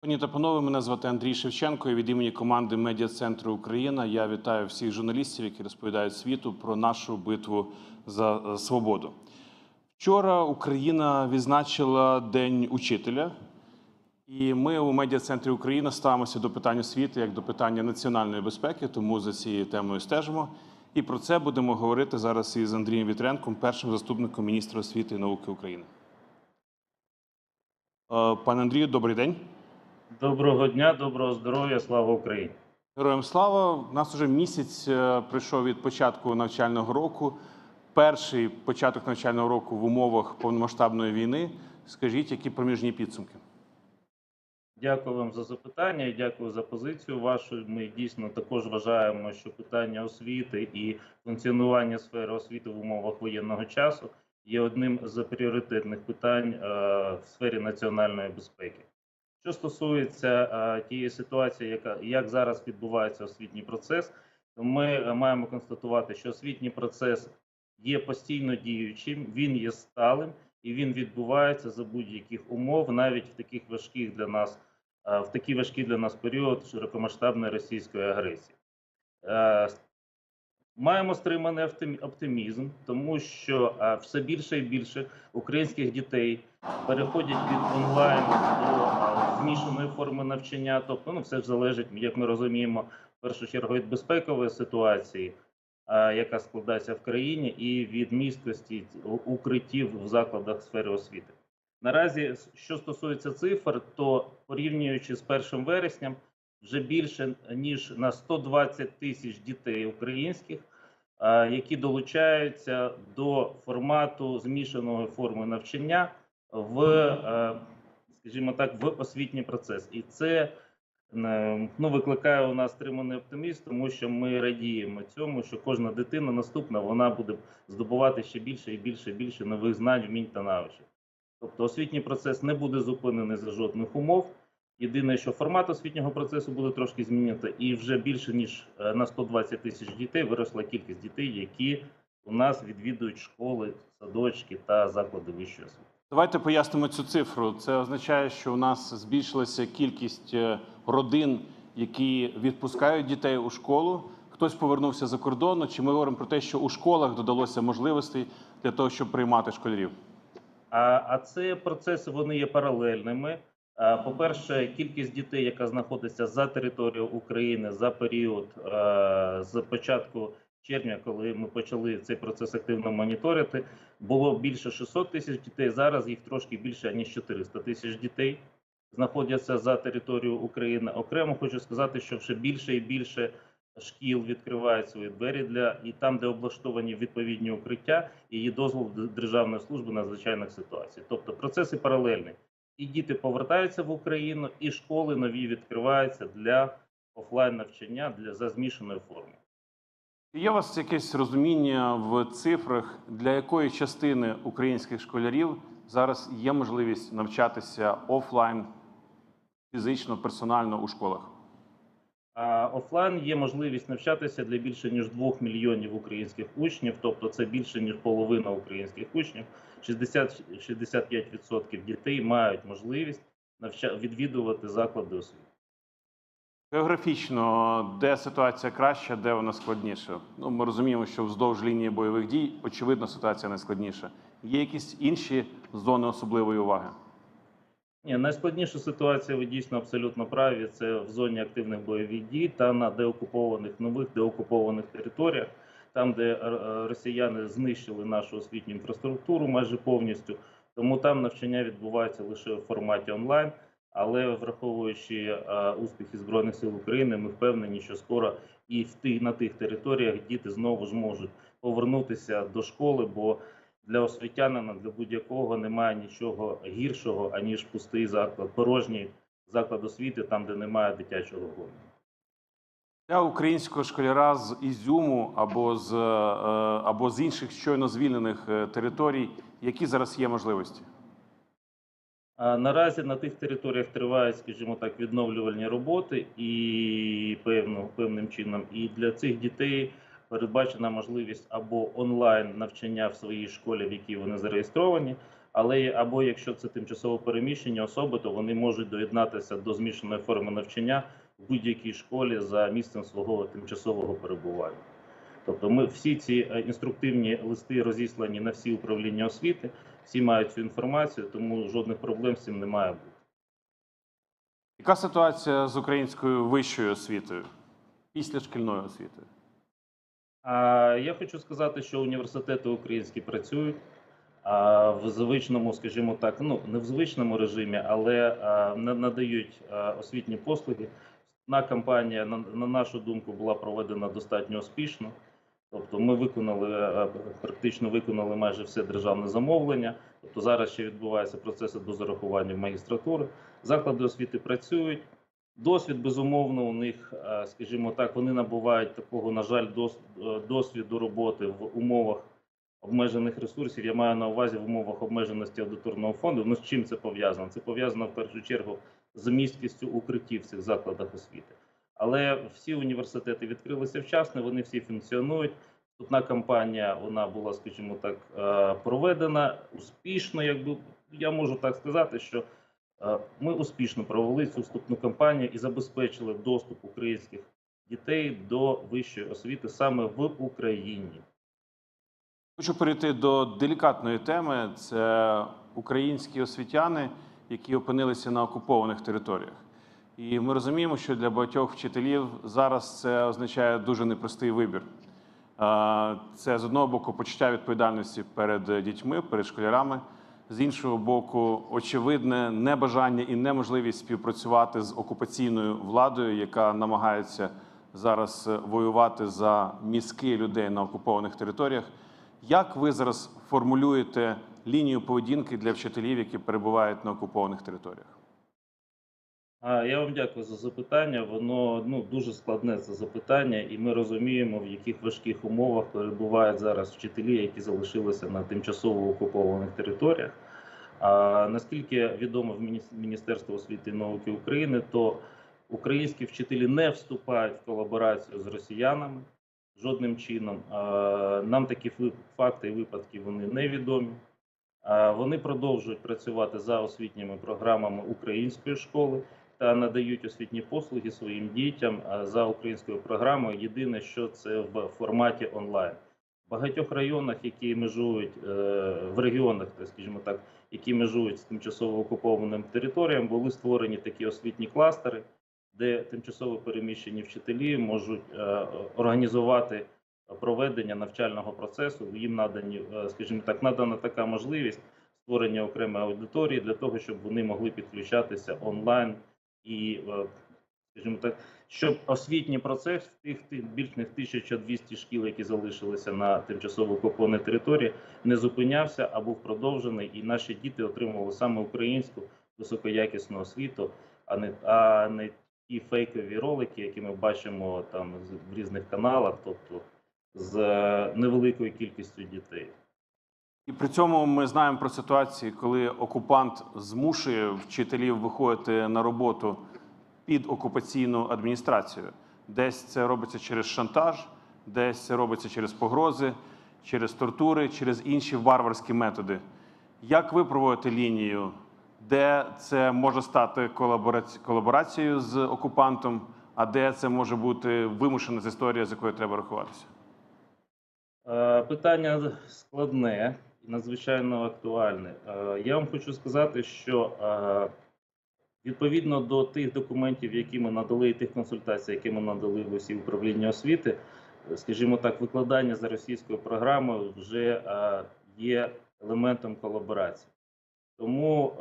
Пані та панове, мене звати Андрій Шевченко. І від імені команди Медіа Центру Україна я вітаю всіх журналістів, які розповідають світу про нашу битву за свободу. Вчора Україна відзначила День учителя, і ми у медіа центрі Україна ставимося до питань освіти як до питання національної безпеки, тому за цією темою стежимо. І про це будемо говорити зараз із Андрієм Вітренком, першим заступником міністра освіти і науки України. Е, Пане Андрію, добрий день. Доброго дня, доброго здоров'я, слава Україні. Героям слава! У нас вже місяць е, пройшов від початку навчального року. Перший початок навчального року в умовах повномасштабної війни. Скажіть, які проміжні підсумки? Дякую вам за запитання і дякую за позицію вашу. Ми дійсно також вважаємо, що питання освіти і функціонування сфери освіти в умовах воєнного часу є одним з пріоритетних питань е, в сфері національної безпеки. Що стосується е, тієї ситуації, як зараз відбувається освітній процес, то ми е, маємо констатувати, що освітній процес є постійно діючим, він є сталим і він відбувається за будь-яких умов, навіть в таких важких для нас е, в такий важкий для нас період широкомасштабної російської агресії. Маємо стриманий оптимізм, тому що е, все більше і більше українських дітей переходять від онлайн до е, змішаної форми навчання. Тобто, ну все ж залежить, як ми розуміємо, в першу чергу від безпекової ситуації, е, яка складається в країні, і від місткості укриттів в закладах сфери освіти. Наразі, що стосується цифр, то порівнюючи з 1 вересням, вже більше ніж на 120 тисяч дітей українських, які долучаються до формату змішаної форми навчання в, е, скажімо так, в освітній процес. І це е, ну, викликає у нас стриманий оптимізм, тому що ми радіємо цьому, що кожна дитина наступна вона буде здобувати ще більше і більше і більше нових знань, вмінь та навичок. Тобто освітній процес не буде зупинений за жодних умов. Єдине, що формат освітнього процесу буде трошки змінити, і вже більше ніж е, на 120 тисяч дітей виросла кількість дітей, які у нас відвідують школи, садочки та заклади вищої освіти. Давайте пояснимо цю цифру. Це означає, що у нас збільшилася кількість е, родин, які відпускають дітей у школу. Хтось повернувся за кордону. Чи ми говоримо про те, що у школах додалося можливостей для того, щоб приймати школярів? А, а це процеси вони є паралельними. А, По-перше, кількість дітей, яка знаходиться за територією України за період е, з початку червня, коли ми почали цей процес активно моніторити, було більше 600 тисяч дітей. Зараз їх трошки більше ніж 400 тисяч дітей знаходяться за територією України. Окремо хочу сказати, що вже більше і більше шкіл відкривають свої двері для і там, де облаштовані відповідні укриття, і є дозвол Державної служби надзвичайних ситуацій. Тобто процеси паралельні. І діти повертаються в Україну, і школи нові відкриваються для офлайн навчання для за змішаною формою. Є у вас якесь розуміння в цифрах, для якої частини українських школярів зараз є можливість навчатися офлайн, фізично, персонально у школах? А офлайн є можливість навчатися для більше ніж 2 мільйонів українських учнів, тобто це більше ніж половина українських учнів. 60, 65% дітей мають можливість відвідувати заклади освіти. Географічно, де ситуація краща, де вона складніша? Ну, ми розуміємо, що вздовж лінії бойових дій, очевидно, ситуація найскладніша. Є якісь інші зони особливої уваги? Ні, найскладніша ситуація, ви дійсно абсолютно праві. Це в зоні активних бойових дій та на деокупованих нових деокупованих територіях, там, де е, е, росіяни знищили нашу освітню інфраструктуру майже повністю. Тому там навчання відбувається лише в форматі онлайн. Але враховуючи е, успіхи збройних сил України, ми впевнені, що скоро і в тих на тих територіях діти знову ж можуть повернутися до школи, бо для освітянина, для будь-якого немає нічого гіршого, аніж пустий заклад, порожній заклад освіти, там, де немає дитячого гомону. Для українського школяра з Ізюму або з, е, або з інших щойно звільнених е, територій, які зараз є можливості? Наразі на тих територіях тривають, скажімо так, відновлювальні роботи і певно, певним чином. І для цих дітей передбачена можливість або онлайн навчання в своїй школі, в якій вони зареєстровані, але або якщо це тимчасово переміщені особи, то вони можуть доєднатися до змішаної форми навчання в будь-якій школі за місцем свого тимчасового перебування. Тобто, ми всі ці е, інструктивні листи розіслані на всі управління освіти, всі мають цю інформацію, тому жодних проблем з цим не має бути. Яка ситуація з українською вищою освітою після шкільної освіти? Я хочу сказати, що університети українські працюють в звичному, скажімо так, ну не в звичному режимі, але надають освітні послуги. На кампанія, на, на нашу думку, була проведена достатньо успішно. Тобто, ми виконали е, практично виконали майже все державне замовлення. Тобто зараз ще відбуваються процеси до зарахування магістратури. Заклади освіти працюють. Досвід, безумовно, у них, е, скажімо так, вони набувають такого, на жаль, дос- е, досвіду роботи в умовах обмежених ресурсів. Я маю на увазі в умовах обмеженості аудиторного фонду. Ну з чим це пов'язано? Це пов'язано в першу чергу з місткістю укриттів в цих закладах освіти. Але всі університети відкрилися вчасно, вони всі функціонують. Вступна кампанія вона була, скажімо так, е, проведена успішно. Якби я можу так сказати, що Е, Ми успішно провели цю вступну кампанію і забезпечили доступ українських дітей до вищої освіти саме в Україні. Хочу перейти до делікатної теми: це українські освітяни, які опинилися на окупованих територіях. І ми розуміємо, що для багатьох вчителів зараз це означає дуже непростий вибір. Це з одного боку почуття відповідальності перед дітьми, перед школярами, з іншого боку, очевидне небажання і неможливість співпрацювати з окупаційною владою, яка намагається зараз воювати за мізки людей на окупованих територіях. Як ви зараз формулюєте лінію поведінки для вчителів, які перебувають на окупованих територіях? Я вам дякую за запитання. Воно ну дуже складне це запитання, і ми розуміємо, в яких важких умовах перебувають зараз вчителі, які залишилися на тимчасово окупованих територіях. А наскільки відомо в Мініс- Міністерстві освіти і науки України, то українські вчителі не вступають в колаборацію з росіянами жодним чином. Нам такі факти і випадки вони невідомі. Вони продовжують працювати за освітніми програмами української школи та надають освітні послуги своїм дітям за українською програмою. Єдине, що це в форматі онлайн. В багатьох районах, які межують е, в регіонах, так скажімо так, які межують з тимчасово окупованим територіям, були створені такі освітні кластери, де тимчасово переміщені вчителі можуть е, організувати проведення навчального процесу. Їм надані, е, скажімо так, надана така можливість створення окремої аудиторії для того, щоб вони могли підключатися онлайн і, е, скажімо так, щоб освітній процес в тих, тих більш ніж 1200 шкіл, які залишилися на тимчасово окупованій території, не зупинявся, а був продовжений, і наші діти отримували саме українську високоякісну освіту, а не а не ті фейкові ролики, які ми бачимо там в різних каналах, тобто з е, невеликою кількістю дітей. І при цьому ми знаємо про ситуації, коли окупант змушує вчителів виходити на роботу під окупаційну адміністрацію. Десь це робиться через шантаж, десь це робиться через погрози, через тортури, через інші варварські методи. Як ви проводите лінію, де це може стати колаборацією з окупантом, а де це може бути вимушена з історія, з якою треба рахуватися? Е, Питання складне і надзвичайно актуальне. Е, Я вам хочу сказати, що е, відповідно до тих документів, які ми надали, і тих консультацій, які ми надали в усі управління освіти, скажімо так, викладання за російською програмою вже є елементом колаборації. Тому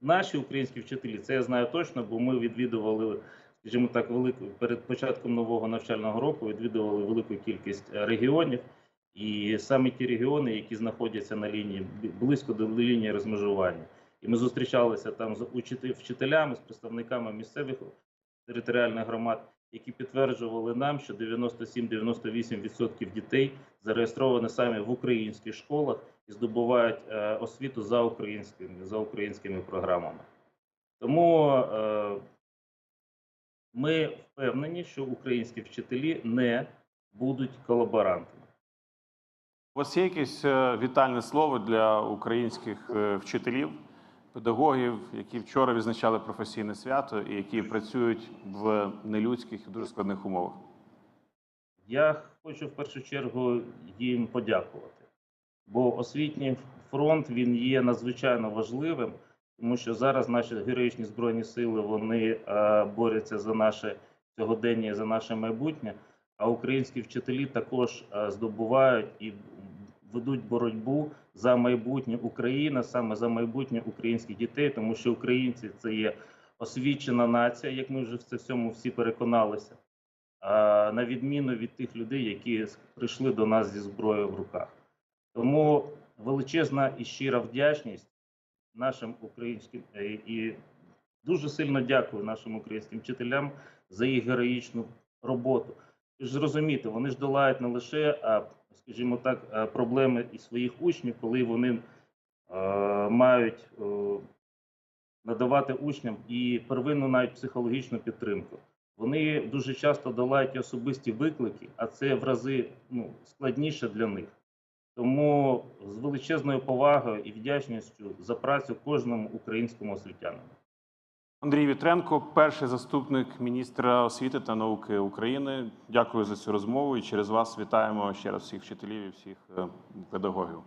наші українські вчителі, це я знаю точно, бо ми відвідували скажімо так, велику перед початком нового навчального року відвідували велику кількість е, регіонів, і саме ті регіони, які знаходяться на лінії близько до лінії розмежування. І ми зустрічалися там з вчителями, з представниками місцевих територіальних громад, які підтверджували нам, що 97-98% дітей зареєстровані саме в українських школах і здобувають е, освіту за українськими за українськими програмами. Тому е, ми впевнені, що українські вчителі не будуть колаборантами. У вас є якесь е, вітальне слово для українських е, вчителів, педагогів, які вчора відзначали професійне свято і які працюють в нелюдських і дуже складних умовах? Я хочу в першу чергу їм подякувати, бо освітній фронт він є надзвичайно важливим, тому що зараз наші героїчні збройні сили вони е, борються за наше сьогодення, і за наше майбутнє. А українські вчителі також е, здобувають і ведуть боротьбу за майбутнє України, саме за майбутнє українських дітей, тому що українці це є освічена нація, як ми вже в це всьому всі переконалися на відміну від тих людей, які прийшли до нас зі зброєю в руках. Тому величезна і щира вдячність нашим українським е, і дуже сильно дякую нашим українським вчителям за їх героїчну роботу. Ви ж зрозумієте, вони ж долають не лише, скажімо так, е, проблеми і своїх учнів, коли вони е, мають надавати учням і первинну навіть психологічну підтримку. Вони дуже часто долають особисті виклики, а це в рази ну, складніше для них. Тому з величезною повагою і вдячністю за працю кожному українському освітянину. Андрій Вітренко, перший заступник міністра освіти та науки України. Дякую за цю розмову і через вас вітаємо ще раз всіх вчителів і всіх е, педагогів.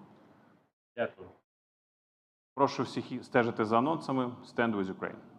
Дякую. Прошу всіх стежити за анонсами. Stand with Ukraine.